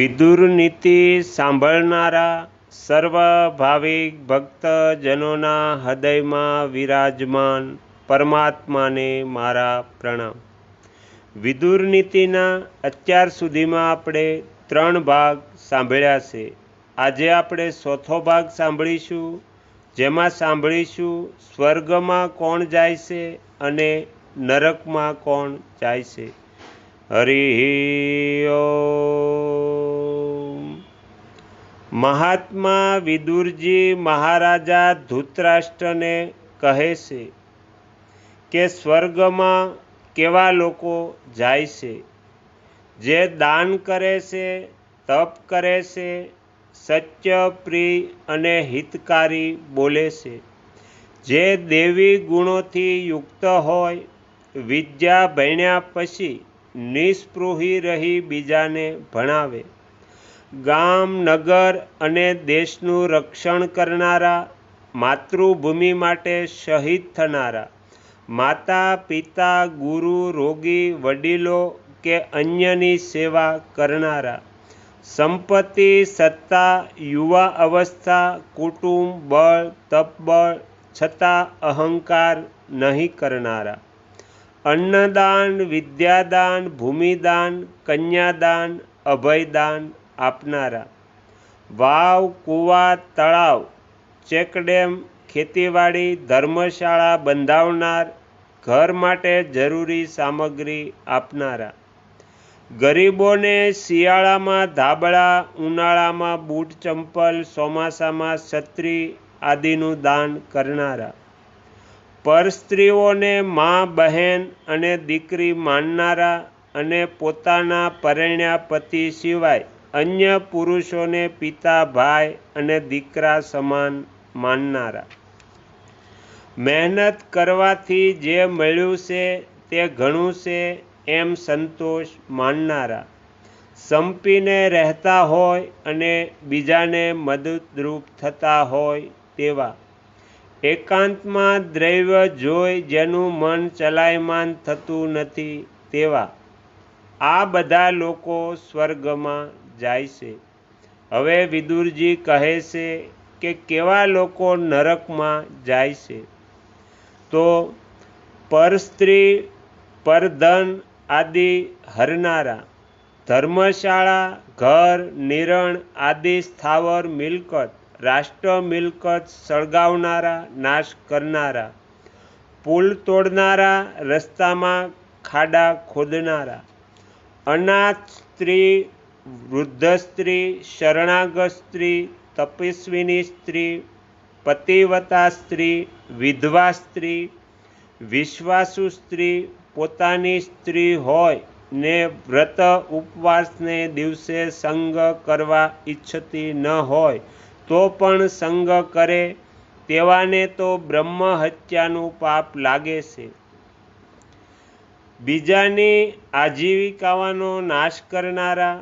વિદુર નીતિ સાંભળનારા સર્વ ભાવિક ભક્તજનોના હૃદયમાં વિરાજમાન પરમાત્માને મારા પ્રણામ. વિદુર નીતિના અત્યાર સુધીમાં આપણે ત્રણ ભાગ સાંભળ્યા છે. આજે આપણે ચોથો ભાગ સાંભળીશું, જેમાં સાંભળીશું સ્વર્ગમાં કોણ જાય છે અને નરકમાં કોણ જાય છે. હરિ મહાત્મા વિદુરજી મહારાજા ધૂતરાષ્ટ્રને કહે છે કે સ્વર્ગમાં કેવા લોકો જાય છે? જે દાન કરે છે, તપ કરે છે, સત્ય, પ્રિય અને હિતકારી બોલે છે. જે દેવી ગુણોથી યુક્ત હોય, વિદ્યા ભણ્યા પછી નિસ્પૃહી રહી બીજાને ભણાવે. ગામ, નગર અને દેશનું રક્ષણ કરનારા, માતૃભૂમિ માટે શહીદ થનારા, માતા, પિતા, ગુરુ, રોગી, વડીલો કે અન્યની સેવા કરનારા, સંપત્તિ, સત્તા, યુવા અવસ્થા, કુટુંબ, બળ, તપબળ, છતાં અહંકાર નહીં કરનારા. અન્નદાન, વિદ્યાદાન, ભૂમિદાન, કન્યાદાન, અભયદાન આપનારા. વાવ, કૂવા, તળાવ, ચેકડેમ, ખેતીવાડી, ધર્મશાળા બંધાવનાર, ઘર માટે જરૂરી સામગ્રી આપનારા. ગરીબોને શિયાળામાં ધાબળા, ઉનાળામાં બૂટ ચંપલ, ચોમાસામાં છત્રી આદિનું દાન કરનારા. પરસ્ત્રીઓને મા, બહેન અને દીકરી માનનારા અને પોતાના પરણ્યા પતિ સિવાય અન્ય પુરુષોને પિતા, ભાઈ અને દીકરા સમાન માનનારા. મહેનત કરવાથી જે મળ્યું છે તે ઘણું છે એમ સંતોષ માનનારા. સંપીને રહેતા હોય અને બીજાને મદદરૂપ થતા હોય તેવા. એકાંતમાં દ્રવ્ય જોઈ જેનું મન ચલાયમાન થતું નથી તેવા. આ બધા લોકો સ્વર્ગમાં જાય છે. હવે વિદુરજી કહે છે કે કેવા લોકો નરકમાં જાય છે? તો પર સ્ત્રી પરધન આદિ હરનારા, ધર્મશાળા, ઘર, નિરણ આદિ સ્થાવર મિલકત, રાષ્ટ્ર મિલકત સળગાવનારા, નાશ કરનારા, પુલ તોડનારા, રસ્તામાં ખાડા ખોદનારા, અનાથ સ્ત્રી વૃદ્ધ સ્ત્રી શરણાગત સ્ત્રી તપસ્વીની સ્ત્રી પતિવતા સ્ત્રી વિધવા સ્ત્રી વિશ્વાસુ સ્ત્રી પોતાની સ્ત્રી હોય ને વ્રત ઉપવાસને દિવસે સંગ કરવા ઈચ્છતી ન હોય તો પણ સંગ કરે, તેવાને તો બ્રહ્મ હત્યાનું પાપ લાગે છે. બીજાની આજીવિકાવાનો નાશ કરનારા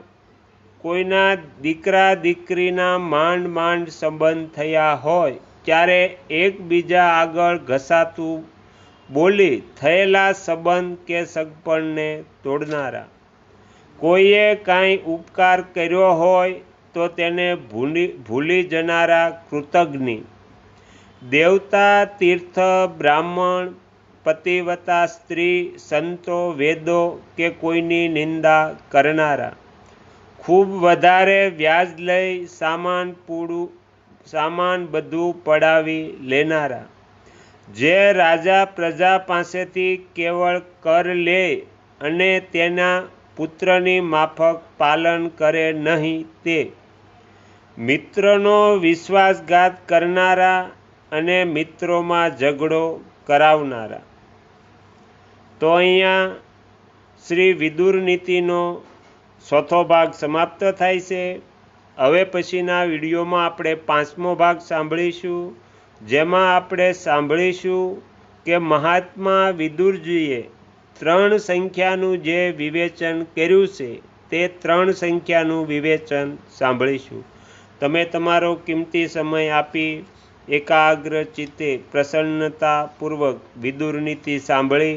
કોઈના દીકરા દીકરીના માંડ માંડ સંબંધ થયા હોય, ત્યારે એકબીજા આગળ ઘસાતું બોલી થયેલા સંબંધ કે સગપણને તોડનારા. કોઈએ કાંઈ ઉપકાર કર્યો હોય, તો તેને ભૂલી ભૂલી જનારા કૃતજ્ઞ. દેવતા, તીર્થ, બ્રાહ્મણ પતિવતા સ્ત્રી, સંતો, વેદો કે કોઈની નિંદા કરનારા. ખૂબ વધારે વ્યાજ લઈ સામાન પૂરું, સામાન બધું પડાવી લેનારા. જે રાજા પ્રજા પાસેથી કેવળ કર લે અને તેના પુત્રની માફક પાલન કરે નહીં તે. મિત્રનો વિશ્વાસઘાત કરનારા અને મિત્રોમાં ઝઘડો કરાવનારા. તો અહીંયા શ્રી વિદુર નીતિનો ચોથો ભાગ સમાપ્ત થાય છે. હવે પછીના વિડીયોમાં આપણે પાંચમો ભાગ સાંભળીશું, જેમાં આપણે સાંભળીશું કે મહાત્મા વિદુરજીએ ત્રણ સંખ્યાનું જે વિવેચન કર્યું છે, તે ત્રણ સંખ્યાનું વિવેચન સાંભળીશું. તમે તમારો કિંમતી સમય આપી એકાગ્ર ચિત્તે પ્રસન્નતાપૂર્વક વિદુર નીતિ સાંભળી